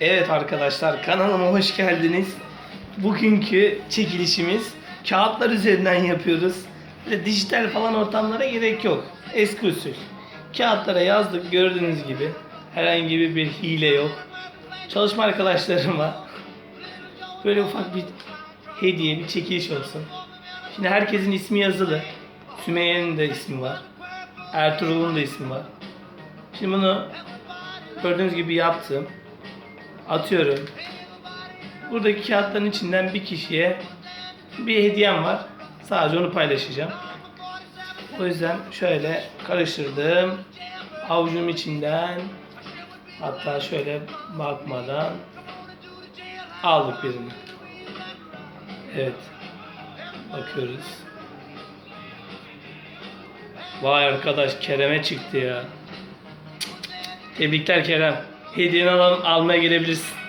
Evet arkadaşlar kanalıma hoş geldiniz. Bugünkü çekilişimiz kağıtlar üzerinden yapıyoruz. Böyle dijital falan ortamlara gerek yok. Eski usul. Kağıtlara yazdık gördüğünüz gibi. Herhangi bir hile yok. Çalışma arkadaşlarıma böyle ufak bir hediye, bir çekiliş olsun. Şimdi herkesin ismi yazılı. Sümeyye'nin de ismi var. Ertuğrul'un da ismi var. Şimdi bunu gördüğünüz gibi yaptım. Atıyorum. Buradaki kağıtların içinden bir kişiye bir hediyem var. Sadece onu paylaşacağım. O yüzden şöyle karıştırdım. Avucum içinden hatta şöyle bakmadan aldık birini. Evet. Bakıyoruz. Vay arkadaş Kerem'e çıktı ya. Tebrikler Kerem. Hediyeni al almaya gelebilirsin.